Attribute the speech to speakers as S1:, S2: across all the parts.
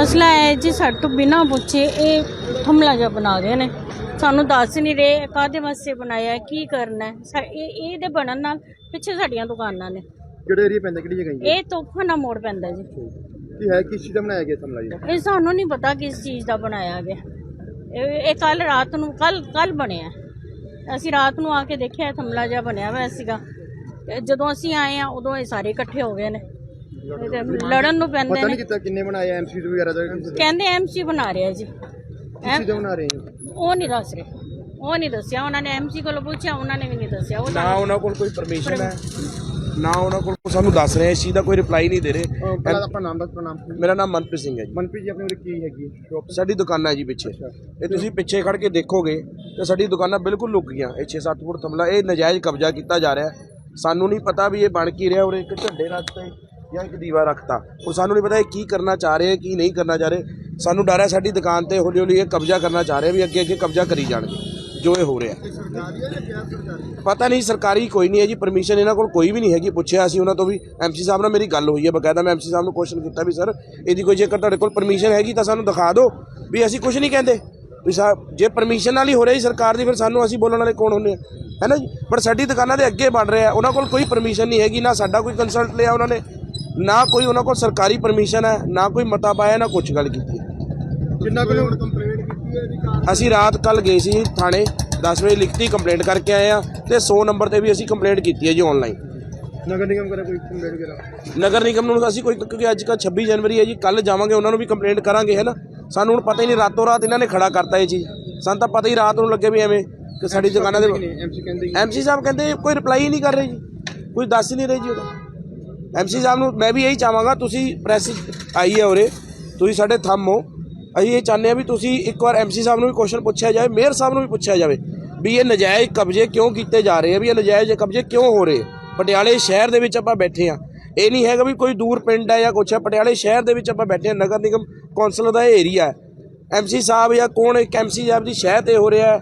S1: ਮਸਲਾ ਹੈ ਜੀ ਸਾਡੇ ਤੋਂ ਬਿਨਾਂ ਪੁੱਛੇ ਇਹ ਥਮਲਾ ਜਿਹਾ ਬਣਾ ਗਏ ਨੇ। ਸਾਨੂੰ ਦੱਸ ਨਹੀਂ ਰਹੇ ਕਾਹਦੇ ਵਾਸਤੇ ਬਣਾਇਆ ਹੈ, ਕੀ ਕਰਨਾ ਹੈ। ਸਾ- ਇਹ ਇਹਦੇ ਬਣਨ ਨਾਲ ਪਿੱਛੇ ਸਾਡੀਆਂ ਦੁਕਾਨਾਂ ਨੇ।
S2: ਕਿਹੜੇ ਏਰੀਆ ਪੈਂਦਾ ਕਿਹੜੀ ਜਗ੍ਹਾ
S1: ਇਹ ਤੋਫਾਨਾ ਮੋੜ ਪੈਂਦਾ ਜੀ।
S2: ਕੀ ਹੈ ਕਿਸ ਚੀਜ਼ ਦਾ ਬਣਾਇਆ ਗਿਆ ਥਮਲਾ ਜੀ?
S1: ਇਹ ਸਾਨੂੰ ਨਹੀਂ ਪਤਾ ਕਿਸ ਚੀਜ਼ ਦਾ ਬਣਾਇਆ ਗਿਆ। ਇਹ ਇਹ ਕੱਲ ਰਾਤ ਨੂੰ ਕੱਲ ਕੱਲ ਬਣਿਆ। ਅਸੀਂ ਰਾਤ ਨੂੰ ਆ ਕੇ ਦੇਖਿਆ ਇਹ ਥਮਲਾ ਜਿਹਾ ਬਣਿਆ ਹੋਇਆ ਸੀਗਾ। ਤੇ ਜਦੋਂ ਅਸੀਂ ਆਏ ਆ ਉਦੋਂ ਇਹ ਸਾਰੇ ਇਕੱਠੇ ਹੋ ਗਏ ਨੇ। ਲੜਨ ਨੂੰ ਪੈਂਦੇ
S2: ਪਤਾ ਨਹੀਂ
S1: ਨੇ
S2: ਕੀਤਾ ਕਿੰਨੇ ਬਣਾਏ ਐਮਸੀ ਵਗੈਰਾ ਦਾ।
S1: ਕਹਿੰਦੇ ਐਮਸੀ ਬਣਾ ਰਿਹਾ ਜੀ।
S2: ਚੀਜ਼ ਦਾ ਬਣਾ ਰਹੇ ਹੋ।
S1: ਉਹ ਨਹੀਂ ਦੱਸ ਰਹੇ। ਉਹ ਨਹੀਂ ਦੱਸਿਆ। ਉਹਨਾਂ ਨੇ ਐਮਸੀ ਕੋਲੋਂ ਪੁੱਛਿਆ ਉਹਨਾਂ ਨੇ ਵੀ ਨਹੀਂ ਦੱਸਿਆ। ਉਹ
S3: ਨਾ ਉਹਨਾਂ ਕੋਲ ਕੋਈ ਪਰਮਿਸ਼ਨ ਹੈ। ਨਾ ਉਹਨਾਂ ਕੋਲ ਸਾਨੂੰ ਦੱਸ ਰਹੇ ਇਸ ਚੀਜ਼ ਦਾ ਕੋਈ ਰਿਪਲਾਈ ਨਹੀਂ ਦੇ ਰਹੇ।
S2: ਅਹ ਪਹਿਲਾਂ ਆਪਣਾ ਨਾਮ ਦੱਸ ਨਾਮ
S3: ਮੇਰਾ ਨਾਮ ਮਨਪ੍ਰੀਤ ਸਿੰਘ ਹੈ ਜੀ।
S2: ਮਨਪ੍ਰੀਤ ਜੀ ਆਪਣੇ ਉਰੇ ਕੀ ਹੈਗੀ ਸ਼ੌਪ
S3: ਸਾਡੀ ਦੁਕਾਨ ਹੈ ਜੀ ਪਿੱਛੇ। ਇਹ ਤੁਸੀਂ ਪਿੱਛੇ ਖੜ ਕੇ ਦੇਖੋਗੇ ਤੇ ਸਾਡੀ ਦੁਕਾਨਾਂ ਬਿਲਕੁਲ ਲੁਕ ਗਈਆਂ। ਇਹ 6-7 ਫੁੱਟ ਥਮਲਾ ਇਹ ਨਜਾਇਜ਼ ਕਬਜ਼ਾ ਕੀਤਾ ਜਾ ਰਿਹਾ ਹੈ। ਸਾਨੂੰ ਨਹੀਂ ਪਤਾ ਵੀ ਇਹ ਬਣ ਕੀ ਰਿਹਾ ਉਰੇ ਇੱਕ ਝੰਡੇ ਰੱਖਤੇ ਜਾਂ ਇੱਕ ਦੀਵਾ ਰੱਖਤਾ। ਔਰ ਸਾਨੂੰ ਨਹੀਂ ਪਤਾ ਇਹ ਕੀ ਕਰਨਾ ਚਾਹ ਰਹੇ ਕੀ ਨਹੀਂ ਕਰਨਾ ਚਾਹ ਰਹੇ। ਸਾਨੂੰ ਡਰ ਹੈ ਸਾਡੀ ਦੁਕਾਨ ਤੇ ਹੌਲੀ ਹੌਲੀ ਇਹ ਕਬਜ਼ਾ ਕਰਨਾ ਚਾਹ ਰਹੇ ਵੀ ਅੱਗੇ ਅੱਗੇ ਕਬਜ਼ਾ ਕਰੀ ਜਾਣਗੇ ਜੋ ਇਹ ਹੋ ਰਿਹਾ। ਪਤਾ ਨਹੀਂ ਸਰਕਾਰੀ ਕੋਈ ਨਹੀਂ ਹੈ ਜੀ ਪਰਮਿਸ਼ਨ ਇਹਨਾਂ ਕੋਲ ਕੋਈ ਵੀ ਨਹੀਂ ਹੈਗੀ। ਪੁੱਛਿਆ ਅਸੀਂ ਉਹਨਾਂ ਤੋਂ ਵੀ ਐਮਸੀ ਸਾਹਿਬ ਨਾਲ ਮੇਰੀ ਗੱਲ ਹੋਈ ਹੈ ਬਕਾਇਦਾ ਮੈਂ ਐਮਸੀ ਸਾਹਿਬ ਨੂੰ ਕੁਐਸਚਨ ਕੀਤਾ ਵੀ ਸਰ ਇਹਦੀ ਕੋਈ ਜੇਕਰ ਤੁਹਾਡੇ ਕੋਲ ਪਰਮਿਸ਼ਨ ਹੈਗੀ ਤਾਂ ਸਾਨੂੰ ਦਿਖਾ ਦਿਓ ਵੀ ਅਸੀਂ ਕੁਝ ਨਹੀਂ ਕਹਿੰਦੇ। ਵੀ ਸਾਹਿਬ ਜੇ ਪਰਮਿਸ਼ਨ ਨਾਲ ਹੀ ਹੋ ਰਿਹਾ ਜੀ ਸਰਕਾਰ ਦੀ ਫਿਰ ਸਾਨੂੰ ਅਸੀਂ ਬੋਲਣ ਵਾਲੇ ਕੌਣ ਹੁੰਦੇ ਆ? ਹੈ ਨਾ ਜੀ? ਪਰ ਸਾਡੀ ਦੁਕਾਨਾਂ ਦੇ ਅੱਗੇ ਬਣ ਰਿਹਾ ਉਹਨਾਂ ਕੋਲ ਕੋਈ ਪਰਮਿਸ਼ਨ ਨਹੀਂ ਹੈਗੀ ਨਾ ਸਾਡਾ ਕੋਈ ਕੰਸਲਟ ਲਿਆ ਉਹਨਾਂ ਨੇ। ਨਾ ਕੋਈ ਉਹਨਾਂ ਕੋਲ ਸਰਕਾਰੀ ਪਰਮਿਸ਼ਨ ਹੈ ਨਾ ਕੋਈ ਮਤਾ ਪਾਇਆ ਨਾ ਕੁਝ ਗੱਲ ਕੀਤੀ ਹੈ।
S2: ਕਿੰਨਾ ਕੁ ਕੰਪਲੇਂਟ ਕੀਤੀ ਹੈ ਜੀ
S3: ਅਸੀਂ ਰਾਤ ਕੱਲ ਗਏ ਸੀ ਥਾਣੇ 10 ਵਜੇ ਲਿਖਤੀ ਕੰਪਲੇਂਟ ਕਰਕੇ ਆਏ ਆ ਤੇ 100 ਨੰਬਰ ਤੇ ਵੀ ਅਸੀਂ ਕੰਪਲੇਂਟ ਕੀਤੀ ਹੈ ਜੀ ਆਨਲਾਈਨ
S2: ਨਗਰ ਨਿਗਮ ਕਰਾ ਕੋਈ ਕੰਪਲੇਂਟ ਵਗੈਰਾ?
S3: ਨਗਰ ਨਿਗਮ ਨੂੰ ਅਸੀਂ ਕੋਈ ਕਿਉਂਕਿ ਅੱਜ ਕੱਲ੍ਹ 26 ਜਨਵਰੀ ਹੈ ਜੀ ਕੱਲ ਜਾਵਾਂਗੇ ਉਹਨਾਂ ਨੂੰ ਵੀ ਕੰਪਲੇਂਟ ਕਰਾਂਗੇ ਹੈ ਨਾ? ਸਾਨੂੰ ਹੁਣ ਪਤਾ ਹੀ ਨਹੀਂ ਰਾਤੋਂ ਰਾਤ ਇਹਨਾਂ ਨੇ ਖੜਾ ਕਰਤਾ ਇਹ ਚੀਜ਼। ਸਾਨੂੰ ਤਾਂ ਪਤਾ ਹੀ ਰਾਤ ਨੂੰ ਲੱਗੇ ਵੀ ਐਵੇਂ ਕਿ ਸਾਡੀ ਦੁਕਾਨਾਂ ਦੇ
S2: ਐਮਸੀ ਕਹਿੰਦੇ
S3: ਐਮਸੀ ਸਾਹਿਬ ਕਹਿੰਦੇ ਕੋਈ ਰਿਪਲਾਈ ਹੀ ਨਹੀਂ ਕਰ ਰਹੇ ਜੀ। ਕੋਈ ਦੱਸ ਹੀ ਨਹੀਂ ਰਹੇ ਜੀ ਉਹਦਾ। ਐਮਸੀ ਸਾਹਿਬ ਨੂੰ ਮੈਂ ਵੀ ਇਹੀ ਚਾਹਾਂਗਾ, ਤੁਸੀਂ ਪ੍ਰੈਸ ਆਈ ਹੈ ਉਰੇ, ਤੁਸੀਂ ਸਾਡੇ ਥੰਮ ਹੋ। ਅਸੀਂ ਇਹ ਚਾਹੁੰਦੇ ਹਾਂ ਵੀ ਤੁਸੀਂ ਇੱਕ ਵਾਰ ਐਮਸੀ ਸਾਹਿਬ ਨੂੰ ਵੀ ਕੁਐਸਚਨ ਪੁੱਛਿਆ ਜਾਵੇ, ਮੇਅਰ ਸਾਹਿਬ ਨੂੰ ਵੀ ਪੁੱਛਿਆ ਜਾਵੇ ਵੀ ਇਹ ਨਜਾਇਜ਼ ਕਬਜ਼ੇ ਕਿਉਂ ਕੀਤੇ ਜਾ ਰਹੇ ਆ, ਵੀ ਇਹ ਨਜਾਇਜ਼ ਕਬਜ਼ੇ ਕਿਉਂ ਹੋ ਰਹੇ ਆ? ਪਟਿਆਲੇ ਸ਼ਹਿਰ ਦੇ ਵਿੱਚ ਆਪਾਂ ਬੈਠੇ ਆ ਇਹ ਨਹੀਂ ਹੈਗਾ ਵੀ ਕੋਈ ਦੂਰ ਪਿੰਡ ਹੈ ਜਾਂ ਕੁਛ ਹੈ, ਪਟਿਆਲੇ ਸ਼ਹਿਰ ਦੇ ਵਿੱਚ ਆਪਾਂ ਬੈਠੇ ਆ ਨਗਰ ਨਿਗਮ ਕੌਂਸਲ ਦਾ ਇਹ ਏਰੀਆ ਹੈ। ਐਮਸੀ ਸਾਹਿਬ ਜਾਂ ਕੌਣ ਇੱਕ ਐਮਸੀ ਸਾਹਿਬ ਦੀ ਸ਼ਹਿ ਤੇ ਹੋ ਰਿਹਾ ਹੈ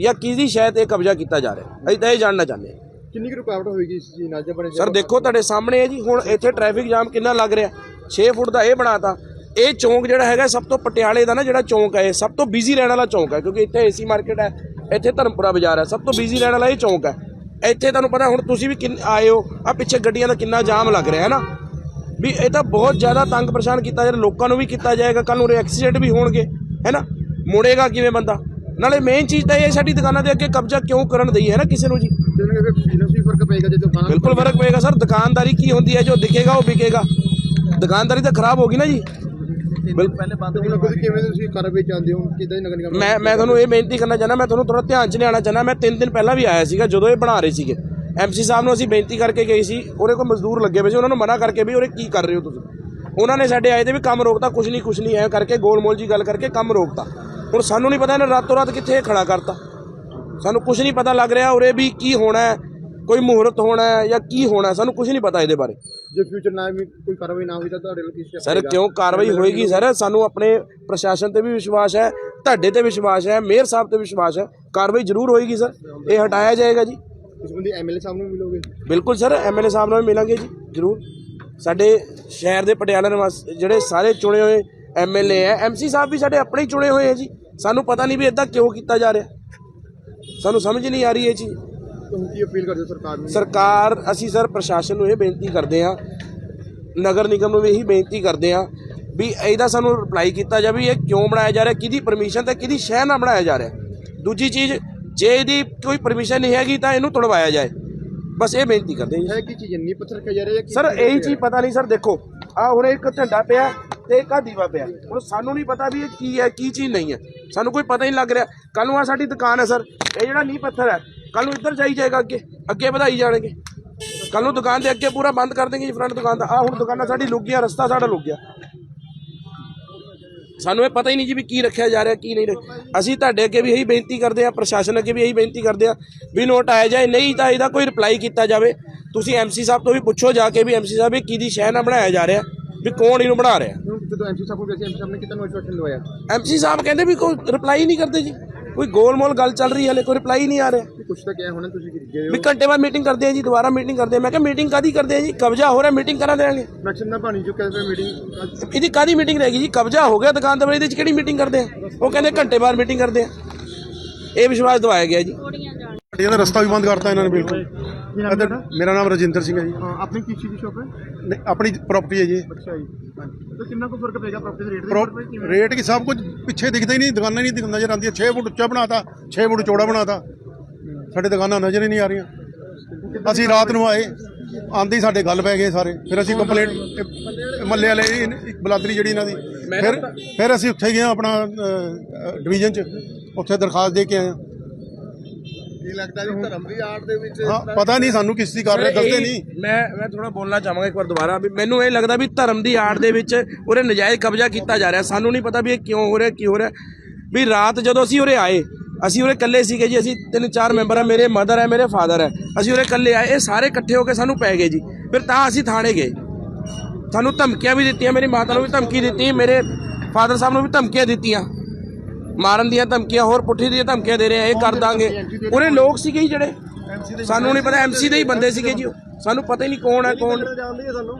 S3: ਜਾਂ ਕਿਹਦੀ ਸ਼ਹਿ ਤੇ ਕਬਜ਼ਾ ਕੀਤਾ ਜਾ ਰਿਹਾ ਅਸੀਂ ਤਾਂ ਇਹ ਜਾਣਨਾ ਚਾਹੁੰਦੇ ਹਾਂ।
S2: ਕਿੰਨੀ ਕੁ ਰੁਕਾਵਟ ਹੋਏਗੀ ਇਸ ਚੀਜ਼ ਨਾਲ? ਜੇ ਬਣੇ
S3: ਸਰ ਦੇਖੋ, ਤੁਹਾਡੇ ਸਾਹਮਣੇ ਹੈ ਜੀ, ਹੁਣ ਇੱਥੇ ਟ੍ਰੈਫਿਕ ਜਾਮ ਕਿੰਨਾ ਲੱਗ ਰਿਹਾ? 6 ਫੁੱਟ ਦਾ ਇਹ ਬਣਾਤਾ। ਇਹ ਚੌਂਕ ਜਿਹੜਾ ਹੈਗਾ, ਸਭ ਤੋਂ ਪਟਿਆਲੇ ਦਾ ਨਾ ਜਿਹੜਾ ਚੌਂਕ ਹੈ, ਇਹ ਸਭ ਤੋਂ ਬਿਜ਼ੀ ਰਹਿਣ ਵਾਲਾ ਚੌਂਕ ਹੈ, ਕਿਉਂਕਿ ਇੱਥੇ ਏਸੀ ਮਾਰਕੀਟ ਹੈ, ਇੱਥੇ ਧਰਮਪੁਰਾ ਬਾਜ਼ਾਰ ਹੈ, ਸਭ ਤੋਂ ਬਿਜ਼ੀ ਰਹਿਣ ਵਾਲਾ ਇਹ ਚੌਂਕ ਹੈ। ਇੱਥੇ ਤੁਹਾਨੂੰ ਪਤਾ, ਹੁਣ ਤੁਸੀਂ ਵੀ ਕਿੰਨ, ਆਏ ਹੋ ਆ ਪਿੱਛੇ ਗੱਡੀਆਂ ਦਾ ਕਿੰਨਾ ਜਾਮ ਲੱਗ ਰਿਹਾ, ਹੈ ਨਾ? ਵੀ ਇਹ ਤਾਂ ਬਹੁਤ ਜ਼ਿਆਦਾ ਤੰਗ ਪਰੇਸ਼ਾਨ ਕੀਤਾ ਜਾ ਲੋਕਾਂ ਨੂੰ ਵੀ ਕੀਤਾ ਜਾਏਗਾ ਕੱਲ ਨੂੰ ਐਕਸੀਡੈਂਟ ਵੀ ਹੋਣਗੇ, ਹੈ ਨਾ? ਮੁੜੇਗਾ ਕਿਵੇਂ ਬੰਦਾ? ਨਾਲੇ ਮੇਨ ਚੀਜ਼ ਤਾਂ ਇਹ ਸਾਡੀ ਦੁਕਾਨਾਂ ਦੇ ਅੱਗੇ ਕਬਜ਼ਾ ਕਿਉਂ ਕਰਨ ਦਈ ਹੈ ਨਾ ਕਿਸੇ ਨੂੰ ਜੀ?
S2: ਜਿਹਨਾਂ ਦੇ ਬਿਜ਼ਨਸ ਵੀ ਫ਼ਰਕ ਪਏਗਾ ਜੇ ਦੁਕਾਨ
S3: ਬਿਲਕੁਲ ਫ਼ਰਕ ਪਏਗਾ ਸਰ ਦੁਕਾਨਦਾਰੀ ਕੀ ਹੁੰਦੀ ਹੈ ਜੋ ਦਿਖੇਗਾ ਉਹ ਵਿਕੇਗਾ। ਦੁਕਾਨਦਾਰੀ ਤਾਂ ਖਰਾਬ ਹੋ ਗਈ ਨਾ ਜੀ। ਬਿਲਕੁਲ
S2: ਪਹਿਲੇ ਬੰਦ ਹੁਣ ਦੀ ਕਿਵੇਂ ਤੁਸੀਂ ਕਾਰਵਾਈ ਚਾਹੁੰਦੇ ਹੋ? ਕਿਦਾਂ ਨਗਰ ਨਿਗਮ
S3: ਮੈਂ ਮੈਂ ਤੁਹਾਨੂੰ ਇਹ ਬੇਨਤੀ ਕਰਨਾ ਚਾਹੁੰਦਾ ਮੈਂ ਤੁਹਾਨੂੰ ਥੋੜਾ ਧਿਆਨ ਚ ਲਿਆਉਣਾ ਚਾਹੁੰਦਾ। ਮੈਂ 3 ਦਿਨ ਪਹਿਲਾਂ ਵੀ ਆਇਆ ਸੀਗਾ ਜਦੋਂ ਇਹ ਬਣਾ ਰਹੇ ਸੀਗੇ। ਐਮਸੀ ਸਾਹਿਬ ਨੂੰ ਅਸੀਂ ਬੇਨਤੀ ਕਰਕੇ ਗਏ ਸੀ ਉਹਦੇ ਕੋਲ ਮਜ਼ਦੂਰ ਲੱਗੇ ਹੋਏ ਸੀ। ਉਹਨਾਂ ਨੂੰ ਮਨਾ ਕਰਕੇ ਵੀ ਉਹਰੇ ਕੀ ਕਰ ਰਹੇ ਹੋ ਤੁਸੀਂ? ਉਹਨਾਂ ਨੇ ਸਾਡੇ ਆਏ ਤੇ ਵੀ ਕੰਮ ਰੋਕਤਾ ਕੁਝ ਨਹੀਂ ਕੁਝ ਨਹੀਂ ਐ ਕਰਕੇ ਗੋਲਮੋਲ ਜੀ ਗੱਲ ਕਰਕੇ ਕੰਮ ਰੋਕਤਾ। ਹੁਣ ਸਾਨੂੰ ਨਹੀਂ ਪਤਾ ਇਹਨੇ ਰਾਤੋਂ ਰਾਤ ਕਿੱਥੇ ਇਹ ਖੜਾ ਕਰਤਾ। ਸਾਨੂੰ ਕੁਝ ਨਹੀਂ ਪਤਾ ਲੱਗ ਰਿਹਾ ਉਰੇ ਵੀ ਕੀ ਹੋਣਾ ਹੈ ਕੋਈ ਮੁਹੂਰਤ ਹੋਣਾ ਹੈ ਜਾਂ ਕੀ ਹੋਣਾ ਹੈ, ਸਾਨੂੰ ਕੁਝ ਨਹੀਂ ਪਤਾ ਇਹਦੇ ਬਾਰੇ।
S2: ਜੇ ਫਿਊਚਰ ਨਾਲ ਵੀ ਕੋਈ ਕਾਰਵਾਈ ਨਾ ਹੋਈ ਤਾਂ ਤੁਹਾਡੇ ਲਈ ਕੀ step
S3: ਸਰ
S2: ਹੋਏਗਾ?
S3: ਕਿਉਂ ਕਾਰਵਾਈ ਹੋਏਗੀ ਸਰ? ਸਾਨੂੰ ਆਪਣੇ ਪ੍ਰਸ਼ਾਸਨ ਤੇ ਵੀ ਵਿਸ਼ਵਾਸ ਹੈ ਤੁਹਾਡੇ ਤੇ ਵਿਸ਼ਵਾਸ ਹੈ ਮੇਅਰ ਸਾਹਿਬ ਤੇ ਵਿਸ਼ਵਾਸ ਹੈ। ਕਾਰਵਾਈ ਜ਼ਰੂਰ ਹੋਏਗੀ ਸਰ। ਇਹ ਹਟਾਇਆ ਜਾਏਗਾ ਜੀ।
S2: ਇਸ ਬੰਦੀ ਐਮਐਲਏ ਸਾਹਿਬ ਨੂੰ ਮਿਲੋਗੇ?
S3: ਬਿਲਕੁਲ ਸਰ ਐਮਐਲਏ ਸਾਹਿਬ ਨਾਲ ਵੀ ਮਿਲਾਂਗੇ ਜੀ ਜ਼ਰੂਰ। ਸਾਡੇ ਸ਼ਹਿਰ ਦੇ ਪਟਿਆਲਾ ਨਿਵਾਸ ਜਿਹੜੇ ਸਾਰੇ ਚੁਣੇ ਹੋਏ ਐਮਐਲਏ ਹੈ ਐਮਸੀ ਸਾਹਿਬ ਵੀ ਸਾਡੇ ਆਪਣੇ ਹੀ ਚੁਣੇ ਹੋਏ ਹੈ ਜੀ। ਸਾਨੂੰ ਪਤਾ ਨਹੀਂ ਵੀ ਇਦਾਂ ਕਿਉਂ ਕੀਤਾ ਜਾ ਰਿਹਾ। ਸਾਨੂੰ ਸਮਝ ਨਹੀਂ ਆ ਰਹੀ ਇਹ ਚੀਜ਼।
S2: ਤਾਂ ਹੁਣ ਕੀ ਅਪੀਲ ਕਰਦੇ ਹੋ ਸਰਕਾਰ ਨੂੰ?
S3: ਸਰਕਾਰ ਅਸੀਂ ਸਰ ਪ੍ਰਸ਼ਾਸਨ ਨੂੰ ਇਹ ਬੇਨਤੀ ਕਰਦੇ ਹਾਂ ਨਗਰ ਨਿਗਮ ਨੂੰ ਵੀ ਇਹੀ ਬੇਨਤੀ ਕਰਦੇ ਹਾਂ ਵੀ ਇਹਦਾ ਸਾਨੂੰ ਰਿਪਲਾਈ ਕੀਤਾ ਜਾਵੇ ਇਹ ਕਿਉਂ ਬਣਾਇਆ ਜਾ ਰਿਹਾ ਕਿਹਦੀ ਪਰਮਿਸ਼ਨ ਤੇ ਕਿਹਦੀ ਸ਼ਹਿ ਨਾਲ ਬਣਾਇਆ ਜਾ ਰਿਹਾ। ਦੂਜੀ ਚੀਜ਼ ਜੇ ਇਹਦੀ ਕੋਈ ਪਰਮਿਸ਼ਨ ਨਹੀਂ ਹੈਗੀ ਤਾਂ ਇਹਨੂੰ ਤੁੜਵਾਇਆ ਜਾਏ। ਬਸ ਇਹ ਬੇਨਤੀ ਕਰਦੇ ਹਾਂ ਜੀ।
S2: ਹੈ ਕੀ ਚੀਜ਼? ਇੰਨੀ ਪੱਥਰ ਰੱਖਿਆ ਜਾ ਰਿਹਾ ਹੈ ਕਿ
S3: ਸਰ ਇਹੀ ਚੀਜ਼ ਪਤਾ ਨਹੀਂ ਸਰ ਦੇਖੋ ਆ ਹੁਣ ਇੱਕ ਝੰਡਾ ਪਿਆ ਤੇ ਇੱਕ ਆ ਦੀਵਾ ਪਿਆ। ਹੁਣ ਸਾਨੂੰ ਨਹੀਂ ਪਤਾ ਵੀ ਇਹ ਕੀ ਹੈ ਕੀ ਚੀਜ਼ ਨਹੀਂ ਹੈ। ਸਾਨੂੰ ਕੋਈ ਪਤਾ ਹੀ ਨਹੀਂ ਲੱਗ ਰਿਹਾ। ਕੱਲ ਨੂੰ ਆ ਸਾਡੀ ਦੁਕਾਨ ਹੈ ਸਰ। ਇਹ ਜਿਹੜਾ ਨੀਂਹ ਪੱਥਰ ਹੈ ਕੱਲ ਨੂੰ ਇੱਧਰ ਜਾਈ ਜਾਏਗਾ ਅੱਗੇ। ਅੱਗੇ ਵਧਾਈ ਜਾਣਗੇ। ਕੱਲ ਨੂੰ ਦੁਕਾਨ ਦੇ ਅੱਗੇ ਪੂਰਾ ਬੰਦ ਕਰ ਦੇਂਗੇ ਜੀ ਫਰੰਟ ਦੁਕਾਨ ਦਾ। ਆ ਹੁਣ ਦੁਕਾਨਾਂ ਸਾਡੀ ਲੁੱਕ ਗਿਆ ਰਸਤਾ ਸਾਡਾ ਲੁੱਕ ਗਿਆ। ਸਾਨੂੰ ਇਹ ਪਤਾ ਹੀ ਨਹੀਂ ਜੀ ਵੀ ਕੀ ਰੱਖਿਆ ਜਾ ਰਿਹਾ, ਕੀ ਨਹੀਂ ਰੱਖਿਆ ਅਸੀਂ ਤੁਹਾਡੇ ਅੱਗੇ ਵੀ ਇਹੀ ਬੇਨਤੀ ਕਰਦੇ ਆ ਪ੍ਰਸ਼ਾਸਨ ਅੱਗੇ ਵੀ ਇਹੀ ਬੇਨਤੀ ਕਰਦੇ ਆ ਵੀ ਨੋਟ ਆਇਆ ਜਾਏ, ਨਹੀਂ ਤਾਂ ਇਹਦਾ ਕੋਈ ਰਿਪਲਾਈ ਕੀਤਾ ਜਾਵੇ। ਤੁਸੀਂ ਐਮਸੀ ਸਾਹਿਬ ਤੋਂ ਵੀ ਪੁੱਛੋ ਜਾ ਕੇ ਵੀ ਐਮਸੀ ਸਾਹਿਬ ਇਹ ਕਿਹਦੀ ਸ਼ਹਿ ਨਾਲ ਬਣਾਇਆ ਜਾ ਰਿਹਾ, ਵੀ ਕੌਣ ਇਹਨੂੰ ਬਣਾ ਰਿਹਾ।
S2: ਜਦੋਂ ਐਮਸੀ ਸਾਹਿਬ ਕੋਲ ਗਏ ਸੀ ਐਮਸੀ ਸਾਹਿਬ ਨੇ ਕਿਤਨਾ ਨੋਟੀਫਿਕੇਸ਼ਨ ਲਵਾਇਆ
S3: ਐਮਸੀ ਸਾਹਿਬ ਕਹਿੰਦੇ ਵੀ ਕੋਈ ਰਿਪਲਾਈ ਨਹੀਂ ਕਰਦੇ ਜੀ। ਕੋਈ ਗੋਲਮੋਲ ਗੱਲ ਚੱਲ ਰਹੀ ਹੈ ਹਲੇ ਕੋਈ ਰਿਪਲਾਈ ਨਹੀਂ ਆ ਰਿਹਾ।
S2: ਕੁਛ ਤਾਂ ਕਿਹਾ ਹੋਣਾ ਤੁਸੀਂ ਗਏ
S3: ਵੀ ਘੰਟੇ ਬਾਅਦ ਮੀਟਿੰਗ ਕਰਦੇ ਆ ਜੀ ਦੁਬਾਰਾ ਮੀਟਿੰਗ ਕਰਦੇ ਆ। ਮੈਂ ਕਿਹਾ ਮੀਟਿੰਗ ਕਾਦੀ ਕਰਦੇ ਆ ਜੀ? ਕਬਜ਼ਾ ਹੋ ਰਿਹਾ ਮੀਟਿੰਗ ਕਰਾਂ ਦੇਾਂਗੇ
S2: ਨਕਸ਼ਨ ਦਾ ਬਣੀ ਚੁੱਕਿਆ ਫਿਰ ਮੀਟਿੰਗ
S3: ਇਹਦੀ ਕਾਦੀ ਮੀਟਿੰਗ ਰਹੇਗੀ ਜੀ? ਕਬਜ਼ਾ ਹੋ ਗਿਆ ਦੁਕਾਨ ਤੇ ਪਰ ਇਹਦੇ ਚ ਕਿਹੜੀ ਮੀਟਿੰਗ ਕਰਦੇ ਆ? ਉਹ ਕਹਿੰਦੇ ਘੰਟੇ ਬਾਅਦ ਮੀਟਿੰਗ ਕਰਦੇ ਆ। ਇਹ ਵਿਸ਼ਵਾਸ ਦਵਾਇਆ ਗਿਆ ਜੀ।
S4: ਗੱਡੀਆਂ ਦਾ ਰਸਤਾ ਵੀ ਬੰਦ ਕਰਤਾ ਇਹਨਾਂ ਨੇ ਬਿਲਕੁਲ। ਇੱਧਰ ਮੇਰਾ ਨਾਮ ਰਜਿੰਦਰ ਸਿੰਘ ਹੈ ਜੀ।
S2: ਆਪਣੀ ਕੀ ਚੀਜ਼ ਦੀ ਸ਼ੌਪ ਹੈ?
S4: ਨਹੀਂ, ਆਪਣੀ ਪ੍ਰਾਪਰਟੀ ਹੈ ਜੀ।
S2: ਅੱਛਾ ਜੀ। ਤੇ ਕਿੰਨਾ ਕੁ ਫ਼ਰਕ ਪਏਗਾ ਪ੍ਰਾਪਰਟੀ ਦੇ ਰੇਟ ਦੇ
S4: ਪ੍ਰੋ-
S2: ਉੱਪਰ? ਕਿਵੇਂ?
S4: ਰੇਟ ਕੀ ਸਭ ਕੁਝ ਪਿੱਛੇ ਦਿਖਦਾ ਹੀ ਨਹੀਂ ਦੁਕਾਨਾਂ ਹੀ ਨਹੀਂ ਦਿਖ ਨਜ਼ਰ ਆਉਂਦੀਆਂ। 6 ਫੁੱਟ ਉੱਚਾ ਬਣਾਤਾ 6 ਫੁੱਟ ਚੌੜਾ ਬਣਾਤਾ। ਸਾਡੇ ਦੁਕਾਨਾਂ ਨਜ਼ਰ ਹੀ ਨਹੀਂ ਆ ਰਹੀਆਂ। ਅਸੀਂ ਰਾਤ ਨੂੰ ਆਏ ਆਂਦੇ ਹੀ ਸਾਡੇ ਗੱਲ ਪੈ ਗਏ ਸਾਰੇ। ਫਿਰ ਅਸੀਂ ਕੰਪਲੇਂਟ ਮੱਲੇ ਵਾਲੇ ਇੱਕ ਬਲਾਦਰੀ ਜਿਹੜੀ ਇਹਨਾਂ ਦੀ। ਫਿਰ ਫਿਰ ਅਸੀਂ ਉੱਥੇ ਗਏ ਆਪਣਾ ਡਿਵੀਜ਼ਨ ਚ। ਉੱਥੇ ਦਰਖਾਸਤ ਦੇ ਕੇ ਆਏ ਹਾਂ।
S2: ਕੀ ਲੱਗਦਾ ਜੀ ਧਰਮ ਦੀ ਆੜ ਦੇ ਵਿੱਚ
S4: ਹਾਂ ਪਤਾ ਨਹੀਂ ਸਾਨੂੰ ਕਿਸ ਦੀ ਕਰ ਰਹੇ ਦੱਸਦੇ ਨਹੀਂ।
S3: ਮੈਂ ਮੈਂ ਥੋੜਾ ਬੋਲਣਾ ਚਾਹਾਂਗਾ ਇੱਕ ਵਾਰ ਦੁਬਾਰਾ ਵੀ ਮੈਨੂੰ ਇਹ ਲੱਗਦਾ ਵੀ ਧਰਮ ਦੀ ਆੜ ਦੇ ਵਿੱਚ ਉਰੇ ਨਜਾਇਜ਼ ਕਬਜ਼ਾ ਕੀਤਾ ਜਾ ਰਿਹਾ। ਸਾਨੂੰ ਨਹੀਂ ਪਤਾ ਵੀ ਇਹ ਕਿਉਂ ਹੋ ਰਿਹਾ ਕੀ ਹੋ ਰਿਹਾ। ਵੀ ਰਾਤ ਜਦੋਂ ਅਸੀਂ ਉਰੇ ਆਏ ਅਸੀਂ ਉਰੇ ਇਕੱਲੇ ਸੀਗੇ ਜੀ ਅਸੀਂ ਤਿੰਨ ਚਾਰ ਮੈਂਬਰ ਆ ਮੇਰੇ ਮਦਰ ਹੈ ਮੇਰੇ ਫਾਦਰ ਹੈ ਅਸੀਂ ਉਰੇ ਇਕੱਲੇ ਆਏ ਇਹ ਸਾਰੇ ਇਕੱਠੇ ਹੋ ਕੇ ਸਾਨੂੰ ਪੈ ਗਏ ਜੀ। ਫਿਰ ਤਾਂ ਅਸੀਂ ਥਾਣੇ ਗਏ। ਸਾਨੂੰ ਧਮਕੀਆਂ ਵੀ ਦਿੱਤੀਆਂ ਮੇਰੀ ਮਾਤਾ ਨੂੰ ਵੀ ਧਮਕੀ ਦਿੱਤੀ ਮੇਰੇ ਫਾਦਰ ਸਾਹਿਬ ਨੂੰ ਵੀ ਧਮਕੀਆਂ ਦਿੱਤੀਆਂ। ਮਾਰਨ ਦੀਆਂ ਧਮਕੀਆਂ, ਹੋਰ ਪੁੱਠੀ ਦੀਆਂ ਧਮਕੀਆਂ ਦੇ ਰਿਹਾ ਇਹ ਕਰ ਦਾਂਗੇ। ਉਹਨੇ ਲੋਕ ਸੀਗੇ ਜੀ ਜਿਹੜੇ? ਸਾਨੂੰ ਨਹੀਂ ਪਤਾ ਐਮਸੀ ਦੇ ਹੀ ਬੰਦੇ ਸੀਗੇ ਜੀ ਉਹ। ਸਾਨੂੰ ਪਤਾ ਹੀ ਨਹੀਂ ਕੌਣ ਹੈ, ਕੌਣ
S2: ਜਾਣਦੇ ਆ ਸਾਨੂੰ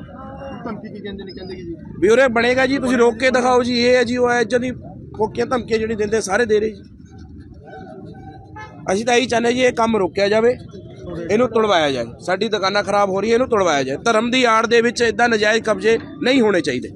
S2: ਧਮਕੀ ਕੀ ਕਹਿੰਦੇ ਨੇ ਕਹਿੰਦੇ ਕਿ ਜੀ
S3: ਵੀ ਉਰੇ ਬਣੇਗਾ ਜੀ, ਤੁਸੀਂ ਰੋਕ ਕੇ ਦਿਖਾਓ ਜੀ, ਇਹ ਹੈ ਜੀ, ਉਹ ਹੈ, ਇੱਦਾਂ ਦੀ ਫੋਕੀਆਂ ਧਮਕੀਆਂ ਜਿਹੜੀ ਦਿੰਦੇ, ਸਾਰੇ ਦੇ ਰਹੇ ਜੀ। ਅਸੀਂ ਤਾਂ ਇਹੀ ਚਾਹੁੰਦੇ ਜੀ, ਇਹ ਕੰਮ ਰੋਕਿਆ ਜਾਵੇ, ਇਹਨੂੰ ਤੁੜਵਾਇਆ ਜਾਏ। ਸਾਡੀ ਦੁਕਾਨਾਂ ਖਰਾਬ ਹੋ ਰਹੀ ਹੈ ਇਹਨੂੰ ਤੁੜਵਾਇਆ ਜਾਏ। ਧਰਮ ਦੀ ਆੜ ਦੇ ਵਿੱਚ ਇਦਾਂ ਨਜਾਇਜ਼ ਕਬਜ਼ੇ ਨਹੀਂ ਹੋਣੇ ਚਾਹੀਦੇ।